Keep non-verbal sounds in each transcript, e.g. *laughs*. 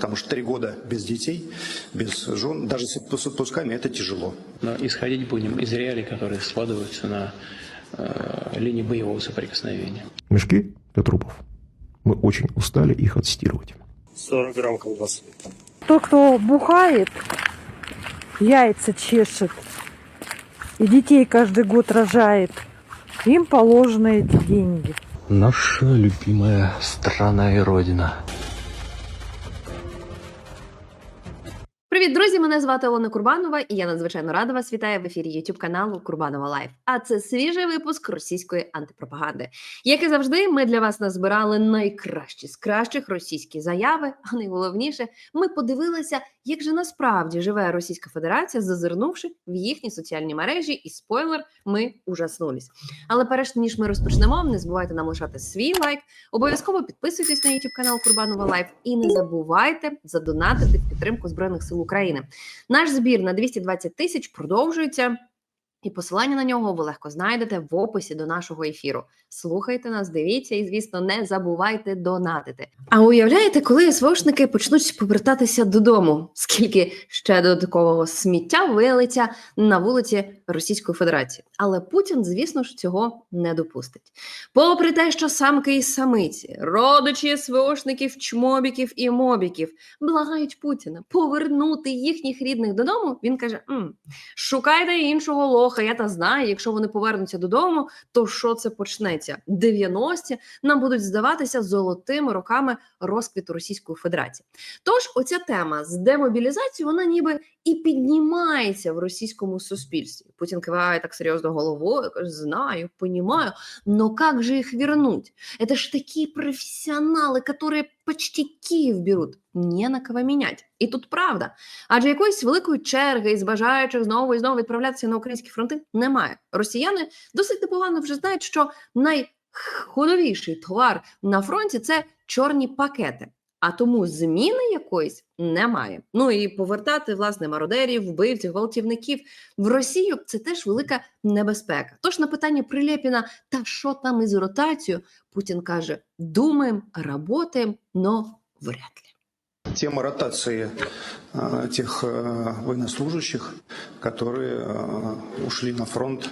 Потому что три года без детей, без жен, даже с отпусками это тяжело. Но исходить будем из реалий, которые складываются на э, линии боевого соприкосновения. Мешки для трупов. Мы очень устали их отстирывать. 40 грамм колбасы. Тот, кто бухает, яйца чешет и детей каждый год рожает, им положены эти деньги. Наша любимая страна и родина. Привіт, друзі! Мене звати Олена Курбанова, і я надзвичайно рада вас вітаю в ефірі YouTube каналу Курбанова Лайф. А це свіжий випуск російської антипропаганди. Як і завжди, ми для вас назбирали найкращі з кращих російські заяви. А найголовніше, ми подивилися, як же насправді живе Російська Федерація, зазирнувши в їхні соціальні мережі. І спойлер, ми ужаснулись. Але перш ніж ми розпочнемо, не забувайте нам лишати свій лайк. Обов'язково підписуйтесь на YouTube канал Курбанова Лайф і не забувайте задонатити підтримку збройних сил України. Наш збір на 220 тисяч продовжується. І посилання на нього ви легко знайдете в описі до нашого ефіру. Слухайте нас, дивіться і, звісно, не забувайте донатити. А уявляєте, коли СВОшники почнуть повертатися додому, скільки ще додаткового сміття вилиться на вулиці Російської Федерації? Але Путін, звісно ж, цього не допустить. Попри те, що самки і самиці, родичі СВОшників, чмобіків і мобіків благають Путіна повернути їхніх рідних додому, він каже: «М, шукайте іншого лоха. Я та знаю, якщо вони повернуться додому, то що це почнеться? 90-ті нам будуть здаватися золотими роками розквіту Російської Федерації. Тож, оця тема з демобілізацією, вона ніби і піднімається в російському суспільстві. Путін киває так серйозно головою, каже: знаю, понімаю, но как же их вернуть? Это ж такие профессионалы, которые почти Київ беруть, не на кого мінять. І тут правда. Адже якоїсь великої черги із бажаючих знову і знову відправлятися на українські фронти немає. Росіяни досить непогано вже знають, що найходовіший товар на фронті це чорні пакети. А тому зміни якоїсь немає. Ну і повертати власне мародерів, вбивців, гвалтівників в Росію це теж велика небезпека. Тож на питання Прилєпіна, та що там із ротацією, Путін каже: думаємо, работаємо, но вряд ли. Тема ротации э, тех э, военнослужащих, которые э, ушли на фронт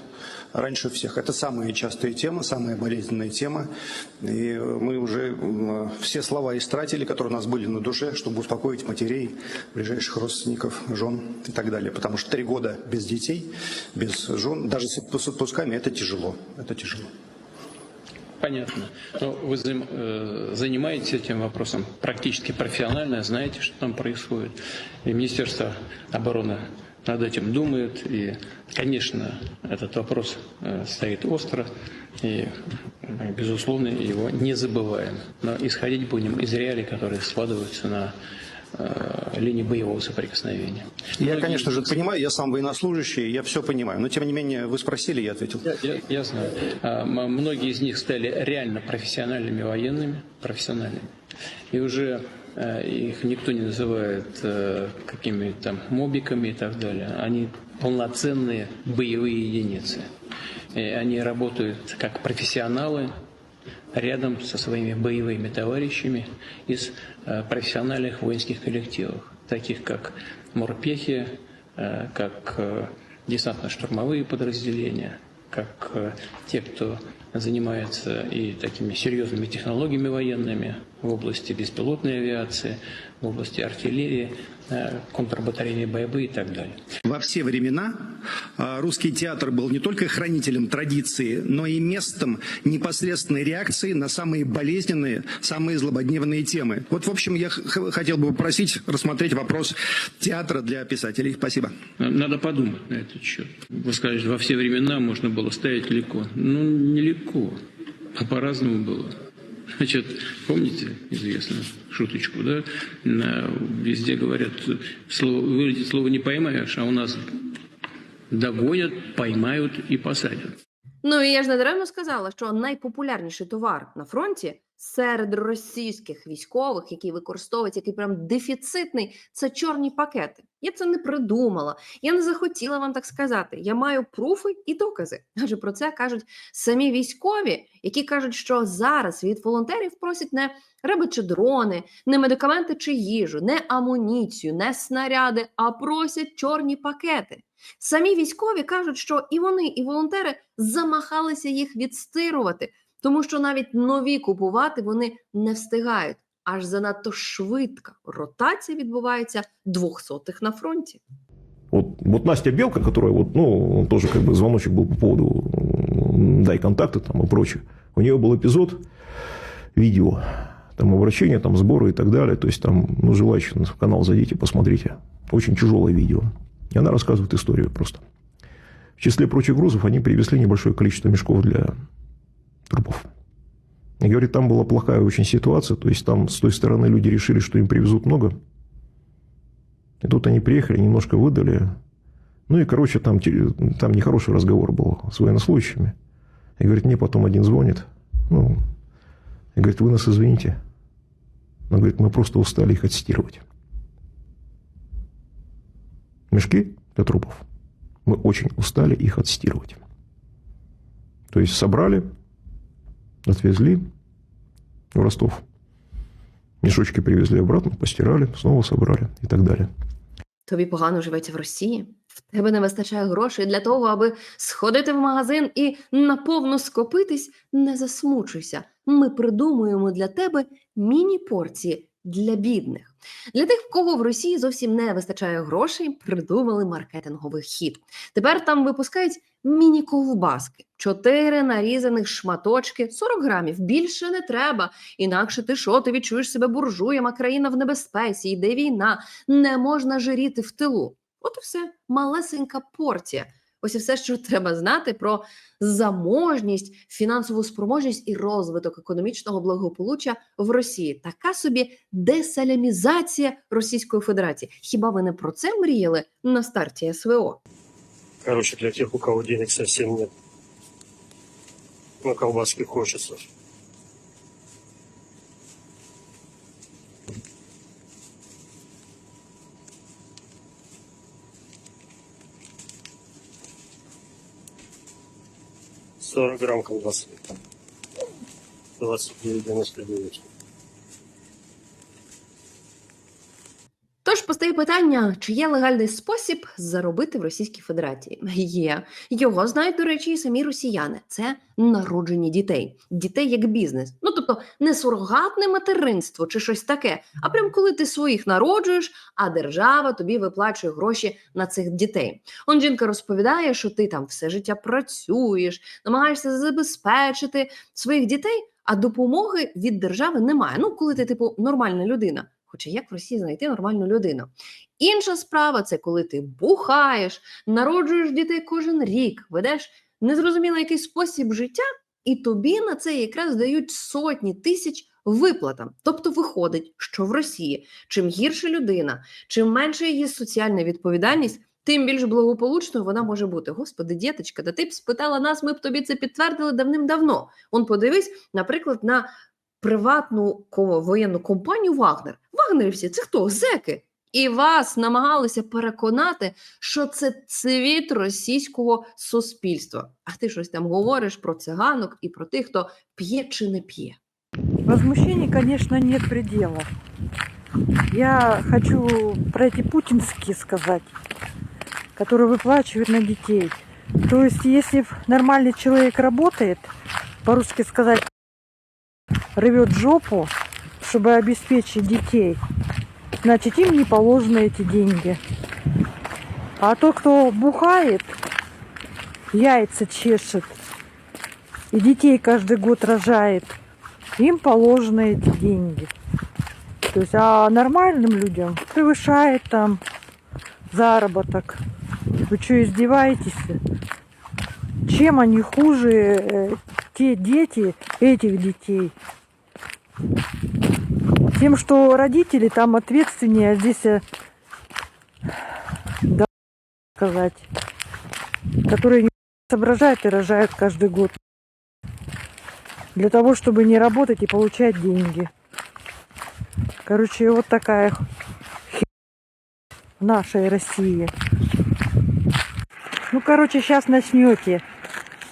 раньше всех. Это самая частая тема, самая болезненная тема. И мы уже все слова истратили, которые у нас были на душе, чтобы успокоить матерей, ближайших родственников, жен и так далее. Потому что три года без детей, без жен, даже с отпусками, это тяжело. Это тяжело. Понятно. Но вы э, занимаетесь этим вопросом практически профессионально, знаете, что там происходит. И Министерство обороны над этим думает. И, конечно, этот вопрос э, стоит остро. И, безусловно, его не забываем. Но исходить будем из реалий, которые складываются на линии боевого соприкосновения. Я, Многие- конечно же, понимаю, я сам военнослужащий, я все понимаю. Но, тем не менее, вы спросили, я ответил. Я, я- я знаю. А, Многие из них стали реально профессиональными военными, профессиональными. И уже э, их никто не называет э, какими-то там мобиками и так далее. Они полноценные боевые единицы. И они работают как профессионалы рядом со своими боевыми товарищами из э, профессиональных воинских коллективов, таких как морпехи, э, как э, десантно-штурмовые подразделения, как те, кто занимается и такими серьезными технологиями военными в области беспилотной авиации, в области артиллерии, э, контрбатарейной борьбы и так далее. Во все времена а, русский театр был не только хранителем традиции, но и местом непосредственной реакции на самые болезненные, самые злободневные темы. Вот, в общем, я хотел бы попросить рассмотреть вопрос театра для писателей. Спасибо. Надо подумать на этот счет. Вы что во все времена можно было ставить легко. Ну, нелегко, а по-разному было. Значит, помните известную шуточку, да? Везде говорят, слово, вылетит слово не поймаешь, а у нас догонят, поймают и посадят. Ну і я ж не сказала, що найпопулярніший товар на фронті серед російських військових, які використовують, який прям дефіцитний, це чорні пакети. Я це не придумала. Я не захотіла вам так сказати. Я маю пруфи і докази. Адже про це кажуть самі військові, які кажуть, що зараз від волонтерів просять не риби чи дрони, не медикаменти чи їжу, не амуніцію, не снаряди, а просять чорні пакети. Самі військові кажуть, що і вони, і волонтери замахалися їх відстирувати, тому що навіть нові купувати вони не встигають. Аж занадто швидка ротація відбувається двохсотих на фронті. Вот, вот Настя Белка, которая вот, ну, тоже как бы звоночек был по поводу м, дай контакты там и прочее. У нее был эпизод, видео, там обращения, там сборы и так далее. То есть там, ну, желающие в канал зайдите, посмотрите. Очень тяжелое видео. И она рассказывает историю просто. В числе прочих грузов они привезли небольшое количество мешков для трупов. И говорит, там была плохая очень ситуация. То есть там с той стороны люди решили, что им привезут много. И тут они приехали, немножко выдали. Ну и, короче, там, там нехороший разговор был с военнослужащими. И говорит, мне потом один звонит. Ну, и говорит, вы нас извините. Но, говорит, мы просто устали их отстирывать. Мешки для трупов. Мы очень устали их отстирывать. То есть собрали, отвезли в Ростов. Мішочки привезли обратно, постирали, знову собрали і так далі. Тобі погано живеться в Росії. В тебе не вистачає грошей для того, аби сходити в магазин і наповну скопитись. Не засмучуйся. Ми придумуємо для тебе міні-порції для бідних. Для тих, в кого в Росії зовсім не вистачає грошей, придумали маркетинговий хід. Тепер там випускають міні-ковбаски, чотири нарізаних шматочки, 40 грамів. Більше не треба. Інакше ти що, ти відчуєш себе буржуєм, а країна в небезпеці, йде війна, не можна жиріти в тилу. От і все, малесенька порція. Ось і все, що треба знати про заможність, фінансову спроможність і розвиток економічного благополуччя в Росії. Така собі десалямізація Російської Федерації. Хіба ви не про це мріяли на старті СВО? Короче, для тих, у кого денег совсем нет. На колбаски хочется. 40 грамм колбасы. 29,99. Постає питання, чи є легальний спосіб заробити в Російській Федерації? *laughs* Є його знають, до речі, і самі росіяни. Це народження дітей, дітей як бізнес. Ну тобто не сурогатне материнство чи щось таке, а прям коли ти своїх народжуєш, а держава тобі виплачує гроші на цих дітей. Он жінка розповідає, що ти там все життя працюєш, намагаєшся забезпечити своїх дітей, а допомоги від держави немає. Ну, коли ти, типу, нормальна людина. Хоча як в Росії знайти нормальну людину? Інша справа це коли ти бухаєш, народжуєш дітей кожен рік, ведеш незрозуміло який спосіб життя, і тобі на це якраз дають сотні тисяч виплатам. Тобто виходить, що в Росії чим гірша людина, чим менша її соціальна відповідальність, тим більш благополучною вона може бути. Господи, діточка, да ти б спитала нас, ми б тобі це підтвердили давним-давно. Он подивись, наприклад, на приватну воєнну компанію Вагнер Вагнерівці це хто? Зеки. І вас намагалися переконати, що це цвіт російського суспільства. А ти щось там говориш про циганок і про тих, хто п'є чи не п'є. Возмущений, конечно, нет предела. Я хочу про эти путинские сказать, которые выплачивают на детей. То есть, если нормальный человек работает, по-русски сказать, рвет жопу, чтобы обеспечить детей, значит, им не положены эти деньги. А тот, кто бухает, яйца чешет и детей каждый год рожает, им положены эти деньги. То есть, а нормальным людям превышает там заработок. Вы что, издеваетесь? Чем они хуже, э, те дети, этих детей? Тем, что родители там ответственнее, а здесь, э, да, сказать, которые не соображают и рожают каждый год. для того, чтобы не работать и получать деньги. Короче, вот такая хи- в нашей России. Ну, короче, сейчас начнете.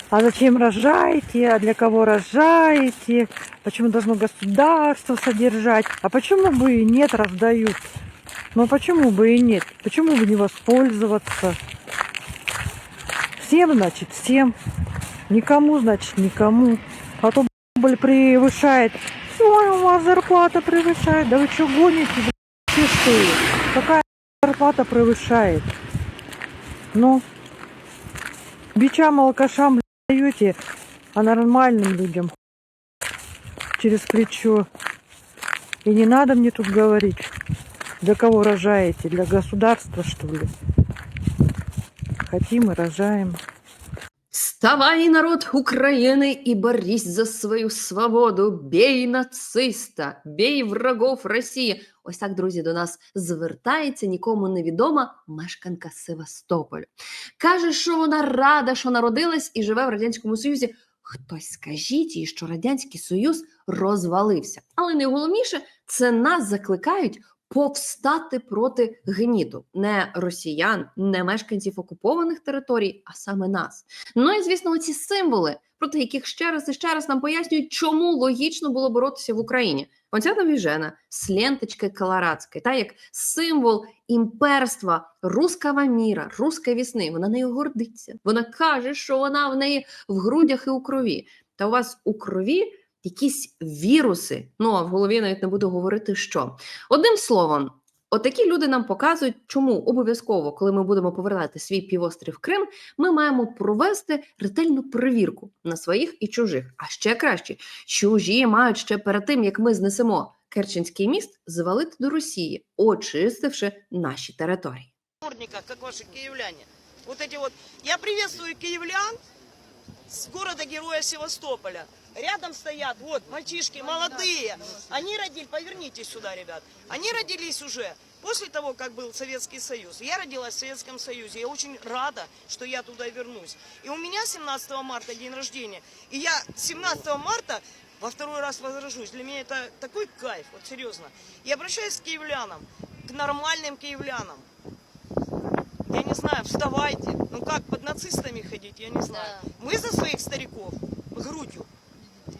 А зачем рожаете? А для кого рожаете? Почему должно государство содержать? А почему бы и нет раздают? Ну, почему бы и нет? Почему бы не воспользоваться? Всем, значит, всем. Никому, значит, никому. А то боль превышает. Ой, у вас зарплата превышает. Да вы что гоните, блядь? Какая зарплата превышает? Ну, бичам, алкашам даете, а нормальным людям через плечо. И не надо мне тут говорить, для кого рожаете, для государства, что ли. Хотим и рожаем. Вставай, народ України, і борись за свою свободу. Бей нациста, бей врагов Росії. Ось так, друзі, до нас звертається нікому невідома мешканка Севастополю. Каже, що вона рада, що народилась і живе в Радянському Союзі. Хтось скажіть їй, що Радянський Союз розвалився. Але найголовніше, це нас закликають повстати проти гніту не росіян, не мешканців окупованих територій, а саме нас. Ну і звісно, оці символи, проти яких ще раз і ще раз нам пояснюють, чому логічно було боротися в Україні. Оця навіжена з ленточки колорадської, та як символ імперства руского міра, руської вісни. Вона нею гордиться. Вона каже, що вона в неї в грудях і у крові. Та у вас у крові якісь віруси. Ну а в голові навіть не буду говорити, що. Одним словом, отакі люди нам показують, чому обов'язково, коли ми будемо повертати свій півострів Крим, ми маємо провести ретельну перевірку на своїх і чужих. А ще краще, чужі мають ще перед тим, як ми знесемо Керченський міст, звалити до Росії, очистивши наші території. как ваши киевляне. Вот эти вот. Я приветствую киевлян с города-героя Севастополя. Рядом стоят вот мальчишки молодые. Они родились, повернитесь сюда, ребят. Они родились уже после того, как был Советский Союз. Я родилась в Советском Союзе. Я очень рада, что я туда вернусь. И у меня 17 марта день рождения. И я 17 марта во второй раз возражусь. Для меня это такой кайф, вот серьезно. И обращаюсь к киевлянам, к нормальным киевлянам. Я не знаю, вставайте. Ну как, под нацистами ходить, я не знаю. Мы за своих стариков грудью.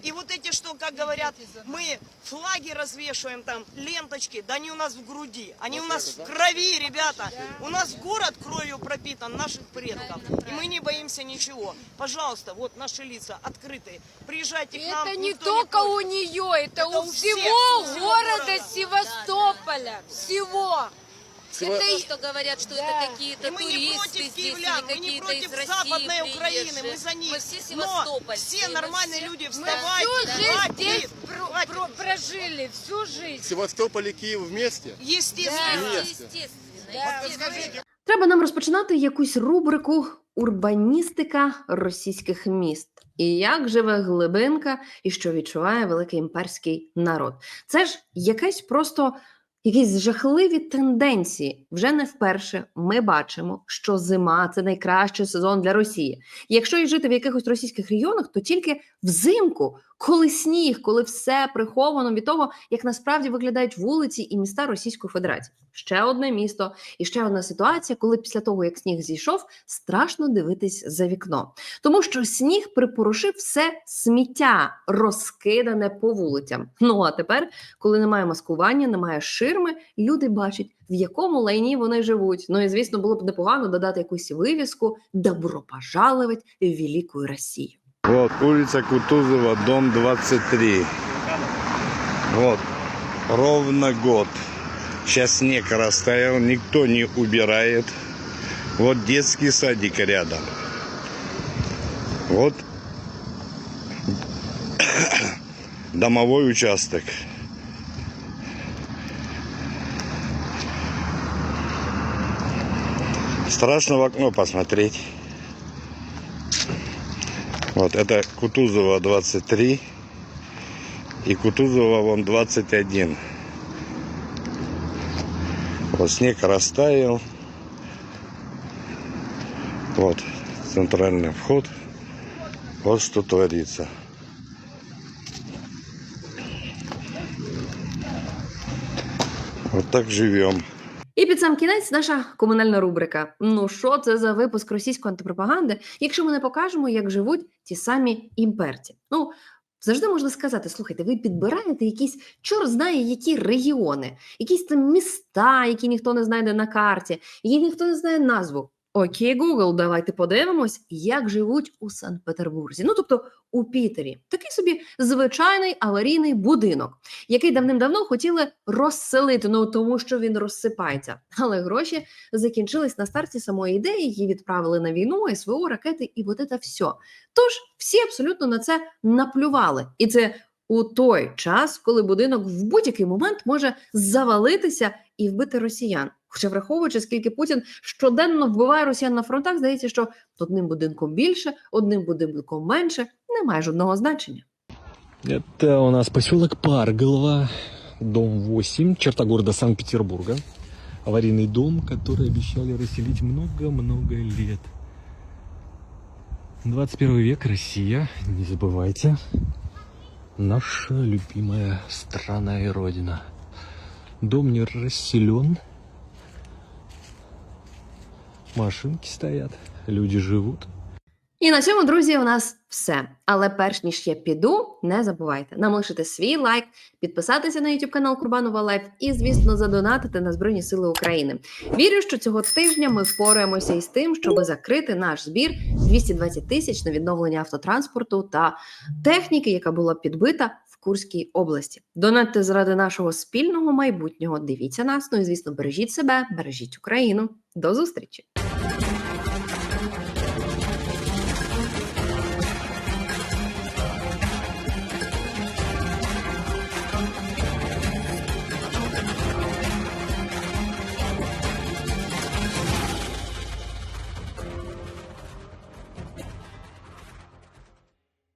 И вот эти, что, как говорят, мы флаги развешиваем там, ленточки, да они у нас в груди, они у нас в крови, ребята. У нас город кровью пропитан наших предков, и мы не боимся ничего. Пожалуйста, вот наши лица открытые. Приезжайте к нам. Это не только против. у нее, это, Это у всего всего города города. Севастополя. Всего. Это то, что говорят, что Да. это какие-то И мы не туристы против здесь киевлян, или мы не какие-то против из России Западной Украины, приезжие. мы за них. Мы все Но севастопольцы. все мы нормальные все- люди, Мы вставайте, всю жизнь хватит, здесь про- хватит. про- прожили, всю жизнь. Севастополь и Киев вместе? Естественно. Да, Вместе. естественно. Да. естественно. Треба нам розпочинати якусь рубрику урбаністика російських міст. І як живе глибинка, і що відчуває великий імперський народ. Це ж якесь просто якісь жахливі тенденції. Вже не вперше ми бачимо, що зима це найкращий сезон для Росії. Якщо і жити в якихось російських регіонах, то тільки взимку, коли сніг, коли все приховано від того, як насправді виглядають вулиці і міста Російської Федерації. Ще одне місто, і ще одна ситуація, коли після того, як сніг зійшов, страшно дивитись за вікно, тому що сніг припорошив все сміття, розкидане по вулицям. Ну а тепер, коли немає маскування, немає ширми, люди бачать, в якому лайні вони живуть. Ну і звісно, було б непогано додати якусь вивіску «Добро пожаловать в велику Росію. Вот, улица Кутузова, дом 23. Вот, ровно год. Сейчас снег растаял, никто не убирает. Вот детский садик рядом. Вот *coughs* домовой участок. Страшно в окно посмотреть. Вот это Кутузова 23 и Кутузова вон 21. Вот снег растаял. Вот центральный вход. Вот что творится. Вот так живем. І під сам кінець наша комунальна рубрика. Ну що це за випуск російської антипропаганди? Якщо ми не покажемо, як живуть ті самі імперці. Ну завжди можна сказати: слухайте, ви підбираєте якісь чор знає, які регіони, якісь там міста, які ніхто не знайде на карті, які ніхто не знає назву. Окей, Google, давайте подивимось, як живуть у Санкт-Петербурзі. Ну тобто у Пітері. Такий собі звичайний аварійний будинок, який давним-давно хотіли розселити, ну тому що він розсипається. Але гроші закінчились на старті самої ідеї, її відправили на війну, СВО, ракети і от це все. Тож всі абсолютно на це наплювали. І це у той час, коли будинок в будь-який момент може завалитися і вбити росіян. Хоча, враховуючи, скільки Путін щоденно вбиває росіян на фронтах, здається, що одним будинком більше, одним будинком менше, немає жодного значення. Это у нас поселок Парголово, дом 8, черта города Санкт-Петербурга. Аварийный дом, который обещали расселить много-много лет. 21 век, Россия, не забывайте. Наша любимая страна и родина. Дом не расселен. Машинки стоят, люди живут. І на цьому, друзі, у нас все. Але перш ніж я піду, не забувайте нам лишити свій лайк, підписатися на YouTube канал Курбанова Лайф і, звісно, задонатити на Збройні Сили України. Вірю, що цього тижня ми впораємося із тим, щоб закрити наш збір 220 тисяч на відновлення автотранспорту та техніки, яка була підбита Курській області. Донатьте заради нашого спільного майбутнього. Дивіться нас. Ну і звісно, бережіть себе, бережіть Україну. До зустрічі!